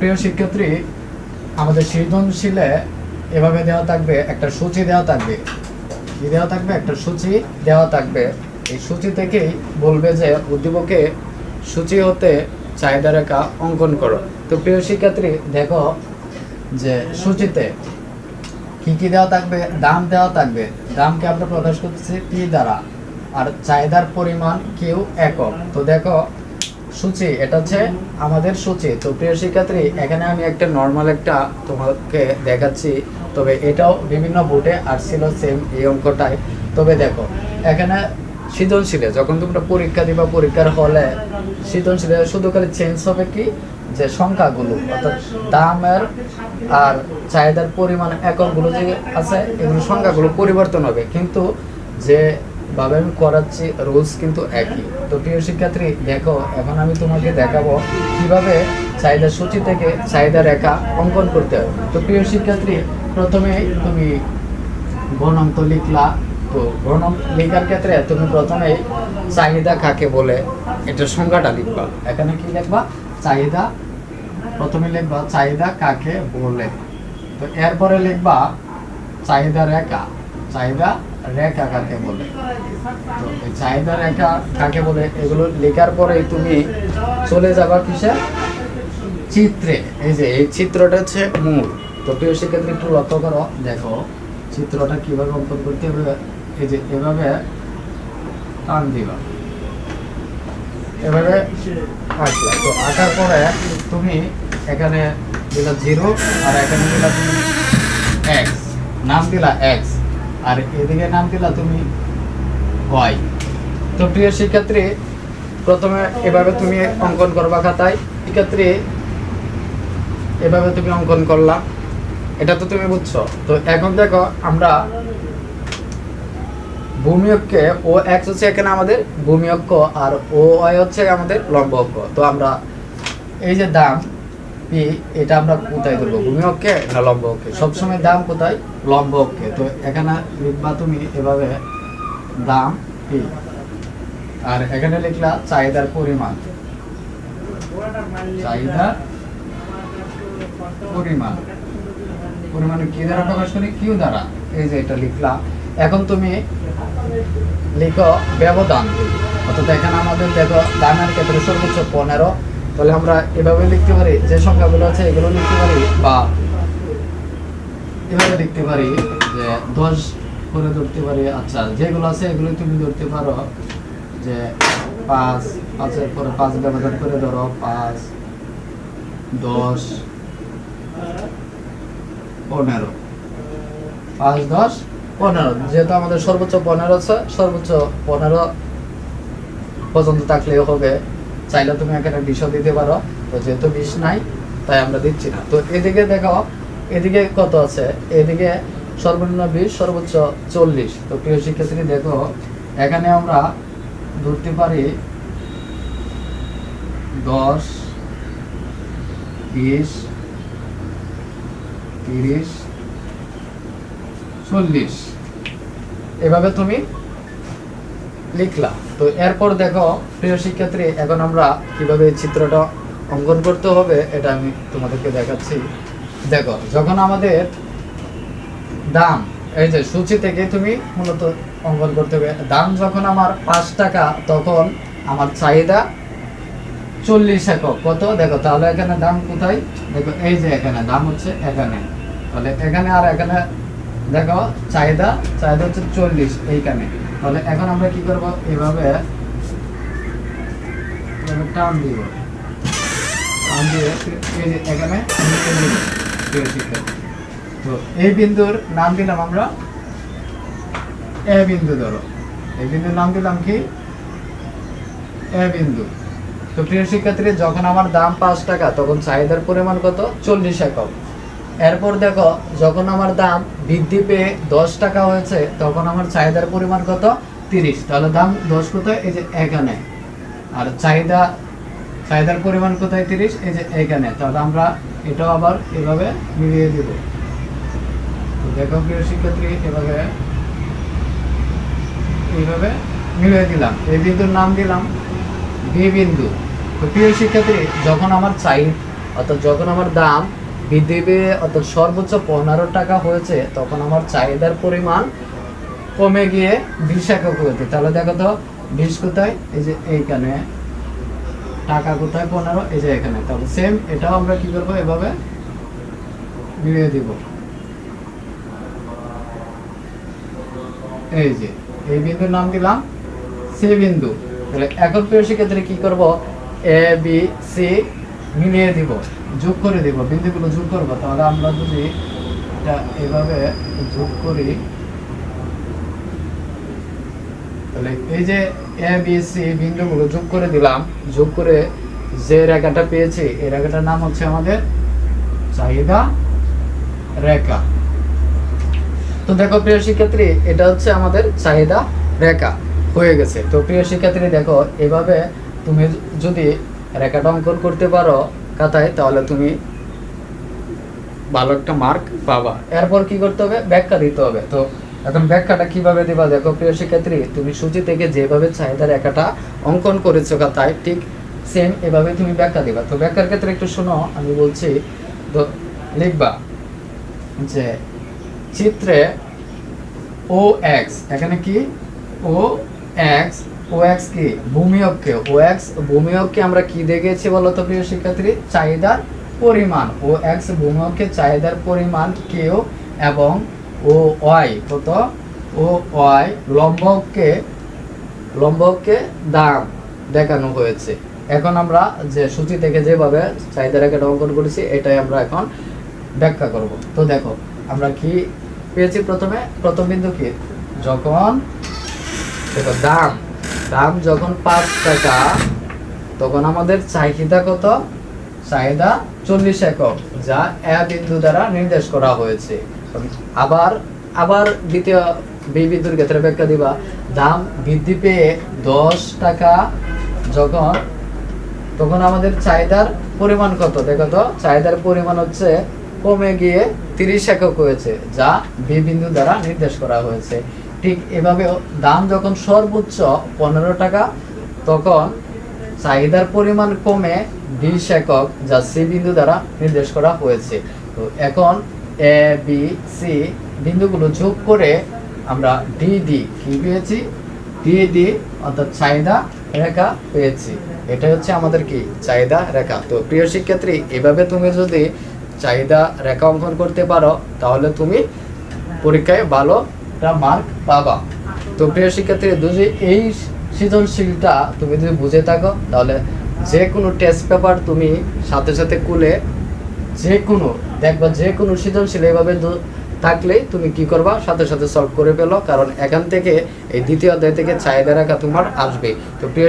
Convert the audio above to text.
প্রিয় শিক্ষার্থী, আমাদের সৃজনশীলে এভাবে দেওয়া থাকবে, একটা সূচি দেওয়া থাকবে। কি দেওয়া থাকবে? একটা সূচি দেওয়া থাকবে। এই সূচি থেকেই বলবে যে, উদ্দীপকে সূচি হতে চাহিদা রেখা অঙ্কন করো। তো প্রিয় শিক্ষার্থী, দেখো যে সূচিতে কি কি দেওয়া থাকবে? দাম দেওয়া থাকবে। দামকে আমরা প্রকাশ করতেছি পি দ্বারা। আর চাহিদার পরিমাণ কিউ একক। তো দেখো সূচি, এটা হচ্ছে আমাদের সূচি। তো প্রিয় শিক্ষার্থী, এখানে আমি একটা নর্মাল একটা তোমাকে দেখাচ্ছি। তবে এটাও বিভিন্ন বোর্ডে আসছিল সেম এই অঙ্কটাই তবে দেখো, এখানে সৃজনশীলে যখন তোমরা পরীক্ষা দিবা, পরীক্ষার হলে সৃজনশীলে শুধু খালি চেঞ্জ হবে কি? যে সংখ্যাগুলো, অর্থাৎ দামের আর চাহিদার পরিমাণ এককগুলো যে আছে, এগুলো সংখ্যাগুলো পরিবর্তন হবে। কিন্তু যে ভাবে আমি করাচ্ছি রুলস কিন্তু একই। তো প্রিয় শিক্ষার্থী, দেখো, এখন আমি তোমাকে দেখাবো কীভাবে চাহিদা সূচি থেকে চাহিদা রেখা অঙ্কন করতে হবে তো প্রিয় শিক্ষার্থী, প্রথমে তুমি গণাঙ্ক লিখলা। তো গণাঙ্ক লেখার ক্ষেত্রে তুমি প্রথমে চাহিদা কাকে বলে এটার সংখ্যাটা লিখবা। এখানে কি লিখবা? চাহিদা, প্রথমে লিখবা চাহিদা কাকে বলে। তো এরপরে লিখবা চাহিদা রেখা। চাহিদা রেখা কাকে বলে? তো চাহিদা রেখা কাকে বলে? এগুলো লেখার পরে তুমি চলে যাবা কিসে? চিত্রে। এই যে, এই চিত্রটা হচ্ছে মূল। তো প্রিয় শিক্ষার্থী, একটু লক্ষ্য করো। দেখো, চিত্রটা কীভাবে অঙ্কন করতে হবে? এই যে, এভাবে টান দিবা। এভাবে আঁকলা। তো আঁকার পরে তুমি এখানে দিলা জিরো আর এখানে দিলা এক্স নাম দিলা এক্স আর এদিকে নাম দিলা তুমি ওয়াই তো প্রিয় শিক্ষার্থী, প্রথমে এভাবে তুমি অঙ্কন করবা খাতায়। শিক্ষার্থী, এভাবে তুমি অঙ্কন করলা। এটা তো তুমি বুঝছ। তো এখন দেখো আমরা ভূমিয়ককে ও এক্স হচ্ছে এখানে আমাদের ভূমিয়ক্ষ আর ও ওয়াই হচ্ছে আমাদের লম্ব অক্ষ। তো আমরা এই যে দাম পি এটা আমরা কোথায় ধরবো? ভূমিয়ক্ষে না লম্ব অক্ষে? সবসময় দাম কোথায়? লম্ব অক্ষে। তো এখানে লিখবা তুমি এভাবে দাম পি আর এখানে লিখলা চাহিদার পরিমাণ। চাহিদা পরিমাণ। পরিমাণ কি দ্বারা প্রকাশ করি? কিউ দ্বারা। এই যে এটা লিখলা। এখন তুমি লিখো ব্যবধান। অর্থাৎ এখানে আমাদের দেখো দামের ক্ষেত্রে সর্বোচ্চ পনেরো তাহলে আমরা এভাবে লিখতে পারি, যে সংখ্যাগুলো আছে এগুলো লিখতে পারি, বা এভাবে লিখতে পারি, যে দশ করে ধরতে পারি আচ্ছা যেগুলো আছে এগুলো তুমি ধরতে পারো, যে পাঁচ, পাঁচের পরে পাঁচ ব্যবধান করে ধরো, পাঁচ, দশ, পনেরো। পাঁচ, দশ, পনেরো, যেহেতু আমাদের সর্বোচ্চ পনেরো আছে, সর্বোচ্চ পনেরো পর্যন্ত থাকলেও হবে। চাইলে তুমি এখানে বিশও দিতে পারো। তো যেহেতু বিশ নাই, তাই আমরা দিচ্ছি না। তো এদিকে দেখো, এদিকে কত আছে? এদিকে সর্বনিম্ন বিশ সর্বোচ্চ চল্লিশ। তো প্রিয় শিক্ষার্থী দেখো, এখানে আমরা ধরতে পারি দশ, বিশ, তিরিশ, চল্লিশ। এভাবে তুমি লিখলা। তো এরপর দেখো, প্রিয় শিক্ষার্থী, এখন আমরা কীভাবে চিত্রটা অঙ্কন করতে হবে, এটা আমি তোমাদেরকে দেখাচ্ছি। দেখো, যখন আমাদের দাম, এই যে সূচি থেকে তুমি মূলত অঙ্কন করতে হবে। দাম যখন আমার পাঁচ টাকা, তখন আমার চাহিদা চল্লিশ একক। কত? দেখো, তাহলে এখানে দাম কোথায়? দেখো, এই যে এখানে, দাম হচ্ছে এখানে। তাহলে এখানে আর এখানে, দেখো, চাহিদা চাহিদা হচ্ছে চল্লিশ এইখানে। তাহলে এখন আমরা কি করব? এভাবে টান দিব। টান দিয়ে এখানে। তো এই বিন্দুর নাম দিলাম আমরা এ বিন্দু ধরো। এই বিন্দুর নাম দিলাম কি? এ বিন্দু। তো প্রিয় শিক্ষার্থী, যখন আমার দাম পাঁচ টাকা, তখন চাহিদার পরিমাণ কত? চল্লিশ একক। এরপর দেখো, যখন আমার দাম বৃদ্ধি পেয়ে দশ টাকা হয়েছে, তখন আমার চাহিদার পরিমাণ কত? তিরিশ। তাহলে দাম দশ কোথায় এই যে এখানে। আর চাহিদা, চাহিদার পরিমাণ কোথায় তিরিশ? এই যে এখানে। তাহলে আমরা এটাও আবার এভাবে মিলিয়ে দিব। দেখো, প্রিয় শিক্ষার্থী, এভাবে, এইভাবে মিলিয়ে দিলাম। এই বিন্দুর নাম দিলাম বি বিন্দু। প্রিয় শিক্ষার্থী, যখন আমার চাই, অর্থাৎ যখন আমার দাম পেয়ে অর্থাৎ সর্বোচ্চ পনেরো টাকা হয়েছে, তখন আমার চাহিদার পরিমাণ কমে গিয়ে বিশ একক হয়েছে। তাহলে দেখো তো, বিশ কোথায়? এই যে এইখানে। টাকা কোথায় পনেরো? এই যে এখানে। তাহলে সেম এটাও আমরা কি করব? এভাবে মিলিয়ে দিব। এই যে, এই বিন্দুর নাম দিলাম সি বিন্দু। তাহলে এখন প্রিয় শিক্ষার্থী কি করব? এ বি সি মিলিয়ে দিব। যোগ করে দিব, বিন্দুগুলো যোগ করব, তাহলে আমরা যদি এটা এভাবে যোগ করি, তাহলে এই যে এ বি সি বিন্দুগুলো যোগ করে দিলাম, যোগ করে যে রেখাটা পেয়েছি, এই রেখাটার নাম হচ্ছে আমাদের চাহিদা রেখা। তো দেখো, প্রিয় শিক্ষার্থী, এটা হচ্ছে আমাদের চাহিদা রেখা, হয়ে গেছে। তো প্রিয় শিক্ষার্থী, দেখো, এভাবে তুমি যদি রেখাটা অঙ্কন করতে পারো খাতায় তাহলে তুমি ভালো একটা মার্ক পাবা। এরপর কি করতে হবে? ব্যাখ্যা দিতে হবে। তো এখন ব্যাখ্যাটা কীভাবে দিবা? দেখো, প্রিয় শিক্ষার্থী, তুমি সূচি থেকে যেভাবে চাহিদা রেখাটা অঙ্কন করেছ খাতায় ঠিক সেম এভাবে তুমি ব্যাখ্যা দিবা। তো ব্যাখ্যার ক্ষেত্রে একটু শোনো, আমি বলছি লিখবা যে চিত্রে ও এক্স এখানে কি? ও এক্স ও কি ভূমিয়ককে ও এক্স ভূমিয়ককে আমরা কি দেখেছি বলতো প্রিয় শিক্ষার্থী? চাহিদার পরিমাণ। ও এক্স ভূমিয়ককে চাহিদার পরিমাণ কেউ এবং ও ওয়াই কত? ও ওয়াই, লম্বককে লম্বককে দাম দেখানো হয়েছে। এখন আমরা যে সূচি থেকে যেভাবে চাহিদা রেখাটা অঙ্কন করেছি, এটাই আমরা এখন ব্যাখ্যা করব। তো দেখো, আমরা কি পেয়েছি প্রথমে? প্রথম বিন্দু কি? যখন, দেখো, দাম। দাম যখন পাঁচ টাকা, তখন আমাদের চাহিদা কত? চাহিদা চল্লিশ একক, যা এ বিন্দু দ্বারা নির্দেশ করা হয়েছে। আবার আবার দ্বিতীয় বি বিন্দুর ক্ষেত্রে ব্যাখ্যা দিবা। দাম বৃদ্ধি পেয়ে দশ টাকা যখন, তখন আমাদের চাহিদার পরিমাণ কত? দেখো তো, চাহিদার পরিমাণ হচ্ছে কমে গিয়ে তিরিশ একক হয়েছে, যা বি বিন্দু দ্বারা নির্দেশ করা হয়েছে। ঠিক এভাবে দাম যখন সর্বোচ্চ পনেরো টাকা, তখন চাহিদার পরিমাণ কমে বিশ একক যা সি বিন্দু দ্বারা নির্দেশ করা হয়েছে। তো এখন এ বি সি বিন্দুগুলো যোগ করে আমরা ডি ডি কি পেয়েছি? ডি ডি অর্থাৎ চাহিদা রেখা পেয়েছি। এটা হচ্ছে আমাদের কি? চাহিদা রেখা। তো প্রিয় শিক্ষার্থী, এভাবে তুমি যদি চাহিদা রেখা অঙ্কন করতে পারো, তাহলে তুমি পরীক্ষায় ভালো মার্ক পাবা। তো প্রিয় শিক্ষার্থী যদি এই সৃজনশীলটা তুমি যদি বুঝে থাকো, তাহলে যে কোনো টেস্ট পেপার তুমি সাথে সাথে কুলে যে কোনো দেখবা যে কোনো সৃজনশীল এভাবে থাকলে তুমি কি করবা? সাথে সাথে সলভ করে পেল কারণ এখান থেকে, এই দ্বিতীয় অধ্যায় থেকে চাহিদা রাখা তোমার আসবে তো প্রিয়